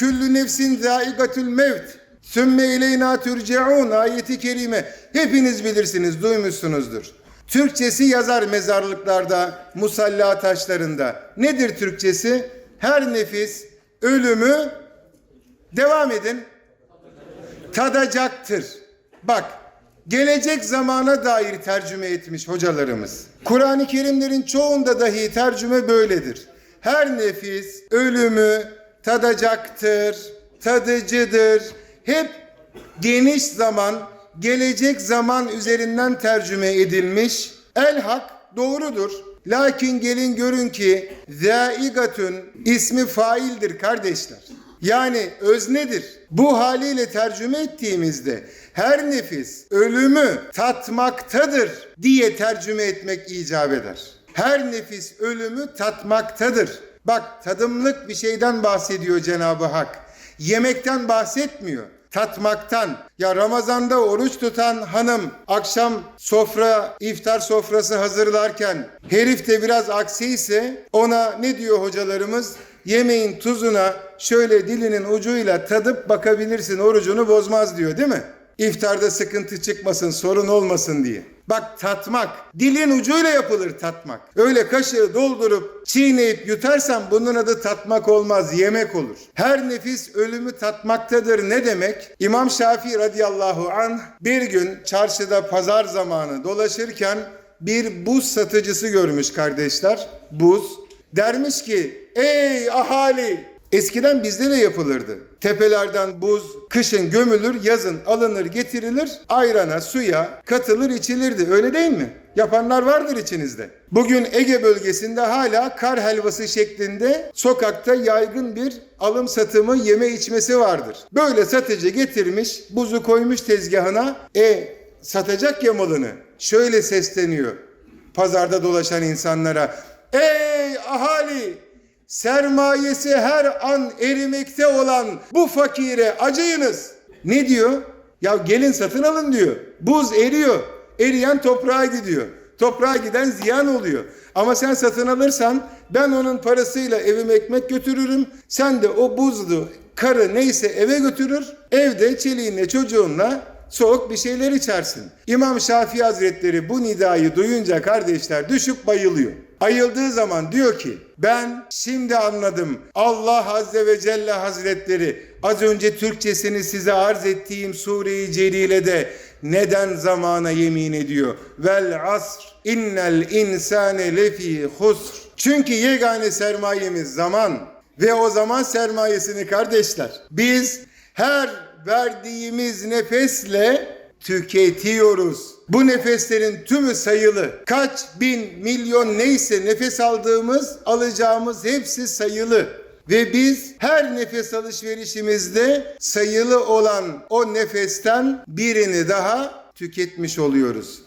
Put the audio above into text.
küllü nefsin zaigatül mevt. Sümme ileyna turcaun ayeti kerime. Hepiniz bilirsiniz, duymuşsunuzdur. Türkçesi yazar mezarlıklarda, musalla taşlarında. Nedir Türkçesi? Her nefis ölümü devam edin tadacaktır. Bak gelecek zamana dair tercüme etmiş hocalarımız. Kur'an-ı Kerimlerin çoğunda dahi tercüme böyledir. Her nefis ölümü tadacaktır, tadıcıdır. Hep geniş zaman, gelecek zaman üzerinden tercüme edilmiş. El hak doğrudur. Lakin gelin görün ki zaigatun ismi faildir kardeşler. Yani öznedir. Bu haliyle tercüme ettiğimizde her nefis ölümü tatmaktadır diye tercüme etmek icap eder. Her nefis ölümü tatmaktadır. Bak tadımlık bir şeyden bahsediyor Cenab-ı Hak. Yemekten bahsetmiyor tatmaktan. Ya Ramazan'da oruç tutan hanım akşam sofra, iftar sofrası hazırlarken herif de biraz aksi ise ona ne diyor hocalarımız? Yemeğin tuzuna şöyle dilinin ucuyla tadıp bakabilirsin orucunu bozmaz diyor değil mi? İftarda sıkıntı çıkmasın, sorun olmasın diye. Bak tatmak, dilin ucuyla yapılır tatmak. Öyle kaşığı doldurup çiğneyip yutarsan bunun adı tatmak olmaz, yemek olur. Her nefis ölümü tatmaktadır ne demek? İmam Şafii radıyallahu anh bir gün çarşıda pazar zamanı dolaşırken bir buz satıcısı görmüş kardeşler. Buz. Dermiş ki ey ahali Eskiden bizde de yapılırdı. Tepelerden buz kışın gömülür, yazın alınır, getirilir, ayrana, suya katılır, içilirdi. Öyle değil mi? Yapanlar vardır içinizde. Bugün Ege bölgesinde hala kar helvası şeklinde sokakta yaygın bir alım satımı, yeme içmesi vardır. Böyle satıcı getirmiş, buzu koymuş tezgahına. E satacak ya malını. Şöyle sesleniyor pazarda dolaşan insanlara. Ey ahali! Sermayesi her an erimekte olan bu fakire acıyınız. Ne diyor? Ya gelin satın alın diyor. Buz eriyor. Eriyen toprağa gidiyor. Toprağa giden ziyan oluyor. Ama sen satın alırsan ben onun parasıyla evime ekmek götürürüm. Sen de o buzlu karı neyse eve götürür. Evde çeliğinle çocuğunla soğuk bir şeyler içersin. İmam Şafii Hazretleri bu nidayı duyunca kardeşler düşüp bayılıyor. Ayıldığı zaman diyor ki ben şimdi anladım Allah Azze ve Celle Hazretleri az önce Türkçesini size arz ettiğim Sure-i Celile'de neden zamana yemin ediyor? Vel asr innel insane lefi husr. Çünkü yegane sermayemiz zaman ve o zaman sermayesini kardeşler biz her verdiğimiz nefesle tüketiyoruz. Bu nefeslerin tümü sayılı. Kaç bin milyon neyse nefes aldığımız, alacağımız hepsi sayılı. Ve biz her nefes alışverişimizde sayılı olan o nefesten birini daha tüketmiş oluyoruz.